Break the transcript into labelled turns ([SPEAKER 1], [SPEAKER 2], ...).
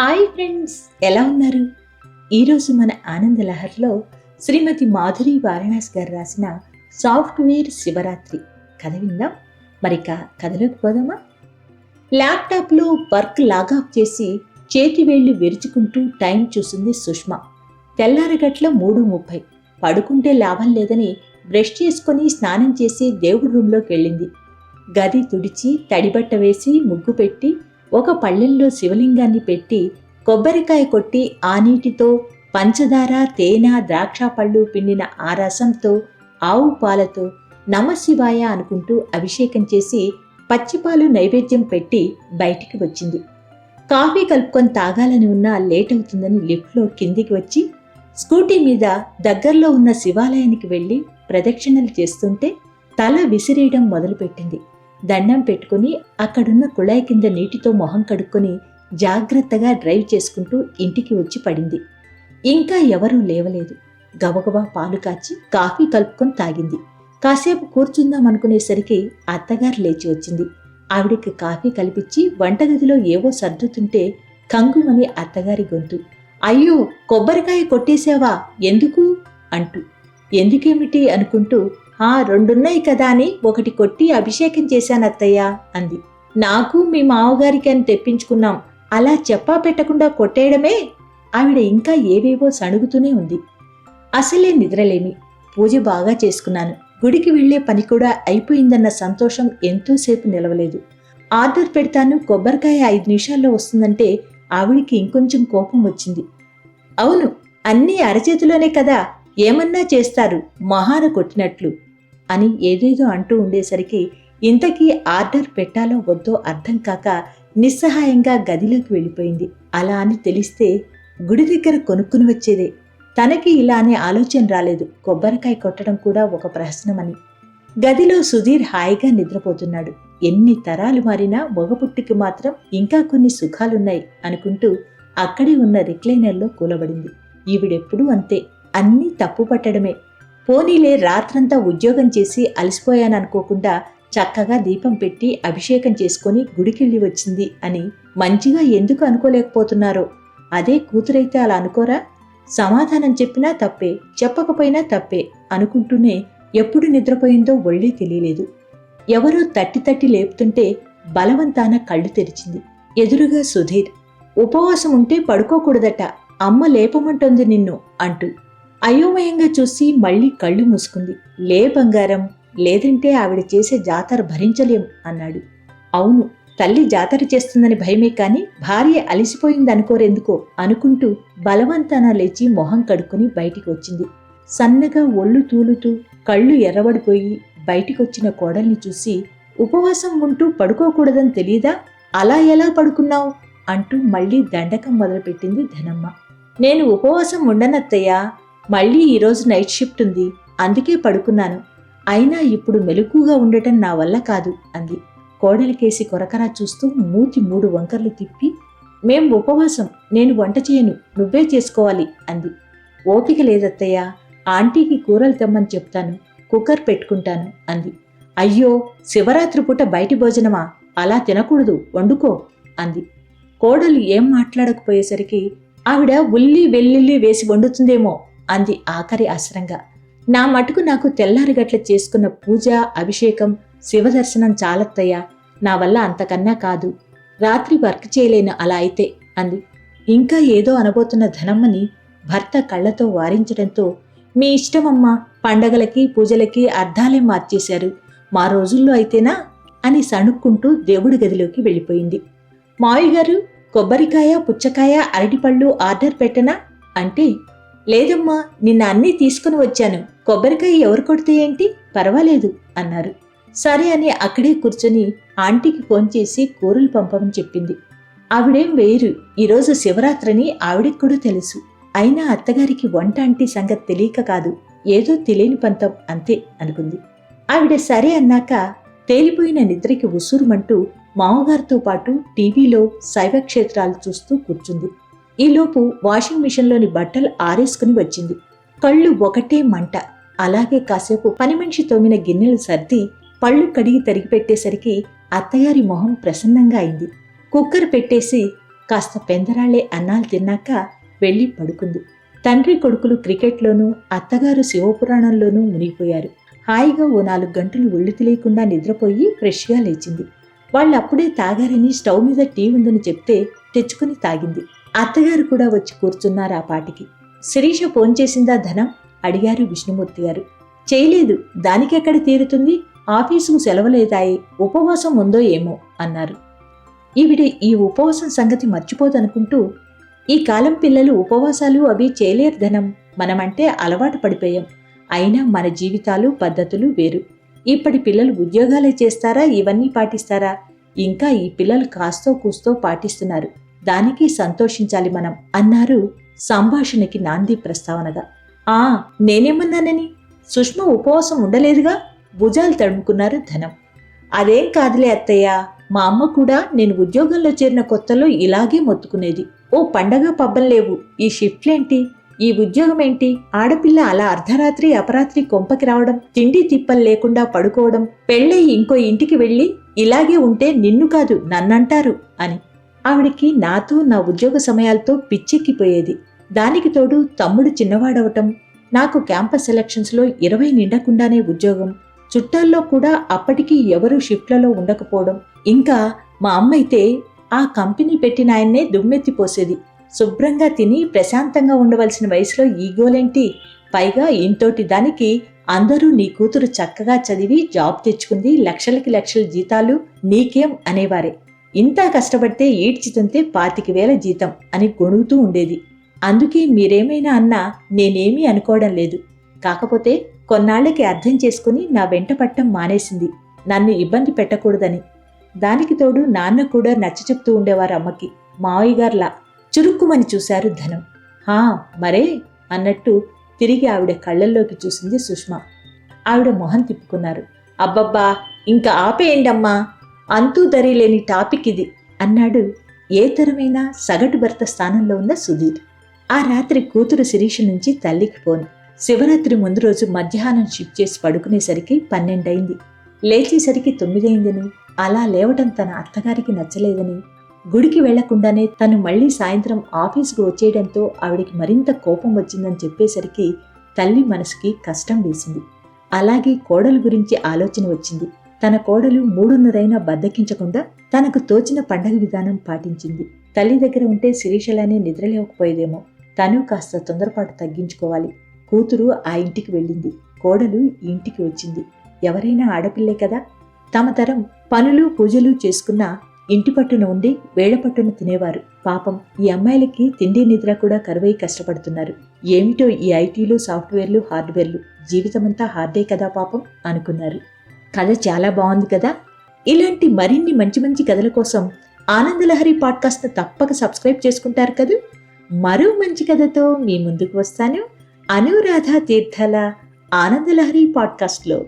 [SPEAKER 1] Hi friends ఎలా ఉన్నారు? ఈరోజు మన ఆనంద లహర్లో శ్రీమతి మాధురి వారణాసి గారు రాసిన సాఫ్ట్వేర్ శివరాత్రి కథ విందాం. మరిక కథలోకి పోదామా? ల్యాప్టాప్లో వర్క్ లాగాఫ్ చేసి చేతి వేళ్ళు విరుచుకుంటూ టైం చూసింది సుష్మా. తెల్లారగట్ల మూడు ముప్పై. పడుకుంటే లాభం లేదని బ్రష్ చేసుకొని స్నానం చేసి దేవుడి రూంలోకి వెళ్ళింది. గది తుడిచి తడిబట్ట వేసి ముగ్గు పెట్టి ఒక పళ్ళెంలో శివలింగాన్ని పెట్టి కొబ్బరికాయ కొట్టి ఆ నీటితో పంచదార తేనె ద్రాక్ష పళ్ళు పిండిన ఆ రసంతో ఆవు పాలతో నమశివాయ అనుకుంటూ అభిషేకం చేసి పచ్చిపాలు నైవేద్యం పెట్టి బయటికి వచ్చింది. కాఫీ కలుపుకొని తాగాలని ఉన్నా లేట్ అవుతుందని లిఫ్ట్లో కిందికి వచ్చి స్కూటీ మీద దగ్గరలో ఉన్న శివాలయానికి వెళ్ళి ప్రదక్షిణలు చేస్తుంటే తల విసిరేయడం మొదలుపెట్టింది. దండం పెట్టుకుని అక్కడున్న కుళాయి కింద నీటితో మొహం కడుక్కొని జాగ్రత్తగా డ్రైవ్ చేసుకుంటూ ఇంటికి వచ్చి పడింది. ఇంకా ఎవరూ లేవలేదు. గబగబా పాలు కాచి కాఫీ కలుపుకొని తాగింది. కాసేపు కూర్చుందాం అనుకునేసరికి అత్తగారు లేచి వచ్చింది. ఆవిడికి కాఫీ కలిపించి వంటగదిలో ఏవో సర్దుతుంటే కంగుమని అత్తగారి గొంతు. అయ్యో కొబ్బరికాయ కొట్టేశావా? ఎందుకు? అంటూ. ఎందుకేమిటి అనుకుంటూ ఆ రెండున్నాయి కదా అని ఒకటి కొట్టి అభిషేకం చేశానత్తయ్య అంది. నాకు మీ మావగారికి అని తెప్పించుకున్నాం. అలా చెప్పా పెట్టకుండా కొట్టేయడమే? ఆవిడ ఇంకా ఏవేవో సణుగుతూనే ఉంది. అసలే నిద్రలేమి. పూజ బాగా చేసుకున్నాను. గుడికి వెళ్ళే పని కూడా అయిపోయిందన్న సంతోషం ఎంతోసేపు నిలవలేదు. ఆర్డర్ పెడతాను కొబ్బరికాయ ఐదు నిమిషాల్లో వస్తుందంటే ఆవిడికి ఇంకొంచెం కోపం వచ్చింది. అవును అన్నీ అరచేతిలోనే కదా ఏమన్నా చేస్తారు మహాన కొట్టినట్లు. అని ఏదేదో అంటూ ఉండేసరికి ఇంతకీ ఆర్డర్ పెట్టాలో వద్దో అర్థం కాక నిస్సహాయంగా గదిలోకి వెళ్ళిపోయింది. అలా అని తెలిస్తే గుడి దగ్గర కొనుక్కుని వచ్చేదే. తనకి ఇలా అనే ఆలోచన రాలేదు. కొబ్బరికాయ కొట్టడం కూడా ఒక ప్రహసనమని. గదిలో సుధీర్ హాయిగా నిద్రపోతున్నాడు. ఎన్ని తరాలు మారినా మగపుట్టికి మాత్రం ఇంకా కొన్ని సుఖాలున్నాయి అనుకుంటూ అక్కడే ఉన్న రిక్లైనర్లో కూలబడింది. ఈవిడెప్పుడూ అంతే. అన్నీ తప్పు పట్టడమే పోనీలే రాత్రంతా ఉద్యోగం చేసి అలసిపోయాననుకోకుండా చక్కగా దీపం పెట్టి అభిషేకం చేసుకొని గుడికెళ్ళి వచ్చింది అని మంచిగా ఎందుకు అనుకోలేకపోతున్నారో? అదే కూతురైతే అలా అనుకోరా? సమాధానం చెప్పినా తప్పే చెప్పకపోయినా తప్పే అనుకుంటూనే ఎప్పుడు నిద్రపోయిందో ఒళ్ళే తెలియలేదు. ఎవరో తట్టి తట్టి లేపుతుంటే బలవంతాన కళ్ళు తెరిచింది. ఎదురుగా సుధీర్ ఉపవాసం ఉంటే పడుకోకూడదట అమ్మ లేపమంటుంది నిన్ను అంటూ అయోమయంగా చూసి మళ్ళీ కళ్ళు మూసుకుంది. లే బంగారం లేదంటే ఆవిడ చేసే జాతర భరించలేం అన్నాడు. అవును తల్లి జాతర చేస్తుందని భయమే కాని భార్య అలిసిపోయిందనుకోరెందుకో అనుకుంటూ బలవంతాన లేచి మొహం కడుక్కుని బయటికి వచ్చింది సన్నగా ఒళ్ళు తూలుతూ కళ్ళు ఎర్రబడిపోయి బయటికొచ్చిన కోడల్ని చూసి ఉపవాసం ఉంటూ పడుకోకూడదని తెలీదా? అలా ఎలా పడుకున్నావు? అంటూ మళ్ళీ దండకం మొదలుపెట్టింది ధనమ్మ. నేను ఉపవాసం ఉండనత్తయ్యా మళ్ళీ ఈరోజు నైట్ షిఫ్ట్ ఉంది. అందుకే పడుకున్నాను. అయినా ఇప్పుడు మెలకుగా ఉండటం నా వల్ల కాదు అంది. కోడలికేసి కొరకరా చూస్తూ మూతి మూడు వంకర్లు తిప్పి మేం ఉపవాసం నేను వంట చేయను నువ్వే చేసుకోవాలి అంది. ఓపిక లేదత్తయ్యా ఆంటీకి కూరలు తెమ్మని చెప్తాను కుక్కర్ పెట్టుకుంటాను అంది. అయ్యో శివరాత్రి పూట బయటి భోజనమా? అలా తినకూడదు వండుకో అంది. కోడలు ఏం మాట్లాడకపోయేసరికి ఆవిడ ఉల్లి వెల్లుల్లి వేసి వండుతుందేమో అంది ఆఖరి అసరంగా నా మటుకు నాకు తెల్లారిగట్ల చేసుకున్న పూజ అభిషేకం శివదర్శనం చాలత్తయ్యా. నా వల్ల అంతకన్నా కాదు. రాత్రి వర్క్ చేయలేను అలా అయితే అంది. ఇంకా ఏదో అనబోతున్న ధనమ్మని భర్త కళ్ళతో వారించడంతో మీ ఇష్టమమ్మా పండగలకి పూజలకి అర్థాలే మార్చేశారు. మా రోజుల్లో అయితేనా? అని సణుక్కుంటూ దేవుడి గదిలోకి వెళ్ళిపోయింది. మావి గారు కొబ్బరికాయ పుచ్చకాయ అరటిపళ్ళు ఆర్డర్ పెట్టనా? అంటే లేదమ్మా నిన్న అన్నీ తీసుకుని వచ్చాను. కొబ్బరికాయ ఎవరు కొడితే ఏంటి? పర్వాలేదు అన్నారు. సరే అని అక్కడే కూర్చొని ఆంటీకి ఫోన్ చేసి కూరలు పంపమని చెప్పింది. ఆవిడేం వేరు ఈరోజు శివరాత్రని ఆవిడకి కూడా తెలుసు. అయినా అత్తగారికి వంట అంటే సంగతి తెలియక కాదు ఏదో తెలియని పంతం అంతే అనుకుంది. ఆవిడ సరే అన్నాక తేలిపోయిన నిద్రకి ఉసురుమంటూ మామగారితో పాటు టీవీలో శైవక్షేత్రాలు చూస్తూ కూర్చుంది. ఈలోపు వాషింగ్ మిషన్లోని బట్టలు ఆరేసుకుని వచ్చింది. కళ్ళు ఒకటే మంట. అలాగే కాసేపు పని మనిషి తోమిన గిన్నెలు సర్ది పళ్ళు కడిగి తరిగి పెట్టేసరికి అత్తగారి మొహం ప్రసన్నంగా అయింది. కుక్కర్ పెట్టేసి కాస్త పెందరాళ్ళే అన్నాలు తిన్నాక వెళ్ళి పడుకుంది. తండ్రి కొడుకులు క్రికెట్లోనూ అత్తగారు శివపురాణంలోనూ మునిగిపోయారు. హాయిగా ఓ నాలుగు గంటలు ఒళ్ళు తెలియకుండా నిద్రపోయి ఫ్రెష్గా లేచింది. వాళ్ళు అప్పుడే తాగారని స్టవ్ మీద టీ ఉందని చెప్తే తెచ్చుకుని తాగింది. అత్తగారు కూడా వచ్చి కూర్చున్నారు ఆ పాటికి. శిరీష ఫోన్ చేసిందా ధనం? అడిగారు విష్ణుమూర్తి గారు. చేయలేదు. దానికెక్కడ తీరుతుంది? ఆఫీసుకు సెలవులేదాయి ఉపవాసం ఉందో ఏమో అన్నారు. ఈవిడ ఈ ఉపవాసం సంగతి మర్చిపోదనుకుంటూ ఈ కాలం పిల్లలు ఉపవాసాలు అవి చేయలేరు ధనం. మనమంటే అలవాటు పడిపోయాం. అయినా మన జీవితాలు పద్ధతులు వేరు. ఇప్పటి పిల్లలు ఉద్యోగాలే చేస్తారా? ఇవన్నీ పాటిస్తారా? ఇంకా ఈ పిల్లలు కాస్తో కూస్తో పాటిస్తున్నారు. దానికి సంతోషించాలి మనం అన్నారు సంభాషణకి నాంది ప్రస్తావనగా. ఆ నేనేమన్నానని? సుష్మ ఉపవాసం ఉండలేదుగా? భుజాలు తడుముకున్నారు ధనం. అదేం కాదులే అత్తయ్య మా అమ్మ కూడా నేను ఉద్యోగంలో చేరిన కొత్తలో ఇలాగే మొత్తుకునేది. ఓ పండగ పబ్బం లేవు. ఈ షిఫ్ట్లేంటి ఈ ఉద్యోగం ఏంటి ఆడపిల్ల అలా అర్ధరాత్రి అపరాత్రి కొంపకి రావడం తిండి తిప్పలు లేకుండా పడుకోవడం పెళ్ళయి ఇంకో ఇంటికి వెళ్ళి ఇలాగే ఉంటే నిన్ను కాదు నన్నంటారు అని. ఆవిడికి నాతో నా ఉద్యోగ సమయాలతో పిచ్చెక్కిపోయేది. దానికి తోడు తమ్ముడు చిన్నవాడవటం నాకు క్యాంపస్ సెలక్షన్స్లో ఇరవై నిండకుండానే ఉద్యోగం చుట్టాల్లో కూడా అప్పటికి ఎవరూ షిఫ్ట్లలో ఉండకపోవడం. ఇంకా మా అమ్మైతే ఆ కంపెనీ పెట్టిన ఆయన్నే దుమ్మెత్తిపోసేది శుభ్రంగా తిని ప్రశాంతంగా ఉండవలసిన వయసులో ఈగోలేంటి పైగా ఇంతోటి దానికి అందరూ నీ కూతురు చక్కగా చదివి జాబ్ తెచ్చుకుంది లక్షలకి లక్షల జీతాలు నీకేం అనేవారే. ఇంత కష్టపడితే ఈడ్చితంతే పాతిక వేల జీతం అని గొణుగుతూ ఉండేది. అందుకే మీరేమైనా అన్నా నేనేమీ అనుకోవడం లేదు. కాకపోతే కొన్నాళ్ళకి అర్థం చేసుకుని నా వెంట పట్టం మానేసింది. నన్ను ఇబ్బంది పెట్టకూడదని. దానికి తోడు నాన్న కూడా నచ్చ చెప్తూ ఉండేవారు అమ్మకి మావయ్య గారులా చురుక్కుమని చూశారు ధనం. హా మరే? అన్నట్టు తిరిగి ఆవిడ కళ్ళల్లోకి చూసింది సుష్మ. ఆవిడ మొహం తిప్పుకున్నారు. అబ్బబ్బా ఇంకా ఆపేయండమ్మా. అంతూ దరి లేని టాపిక్ ఇది అన్నాడు ఏ తరమైన సగటు భర్త స్థానంలో ఉన్న సుధీర్. ఆ రాత్రి కూతురు శిరీష నుంచి తల్లికి ఫోన్. శివరాత్రి ముందు రోజు మధ్యాహ్నం షిఫ్ట్ చేసి పడుకునేసరికి పన్నెండయింది. లేచేసరికి తొమ్మిదైందని అలా లేవటం తన అత్తగారికి నచ్చలేదని గుడికి వెళ్ళకుండానే తను మళ్ళీ సాయంత్రం ఆఫీసుకు వచ్చేయడంతో ఆవిడికి మరింత కోపం వచ్చిందని చెప్పేసరికి తల్లి మనసుకి కష్టం వేసింది. అలాగే కోడలు గురించి ఆలోచన వచ్చింది. తన కోడలు మూడున్నరైనా బద్దకించకుండా తనకు తోచిన పండగ విధానం పాటించింది. తల్లి దగ్గర ఉంటే శిరీషలానే నిద్రలేవకపోయేదేమో తను కాస్త తొందరపాటు తగ్గించుకోవాలి. కూతురు ఆ ఇంటికి వెళ్ళింది. కోడలు ఇంటికి వచ్చింది. ఎవరైనా ఆడపిల్లే కదా? తమ తరం పనులు పూజలు చేసుకున్న ఇంటి పట్టున ఉండి వేళ పట్టున తినేవారు. పాపం ఈ అమ్మాయిలకి తిండి నిద్ర కూడా కరువై కష్టపడుతున్నారు. ఏమిటో ఈ ఐటీలు సాఫ్ట్వేర్లు హార్డ్వేర్లు? జీవితమంతా హార్డే కదా పాపం? అనుకున్నారు. కథ చాలా బాగుంది కదా? ఇలాంటి మరిన్ని మంచి మంచి కథల కోసం ఆనందలహరి పాడ్కాస్ట్ తప్పక సబ్స్క్రైబ్ చేసుకుంటారు కదా? మరో మంచి కథతో మీ ముందుకు వస్తాను. అనురాధ తీర్థల ఆనందలహరి పాడ్కాస్ట్లో.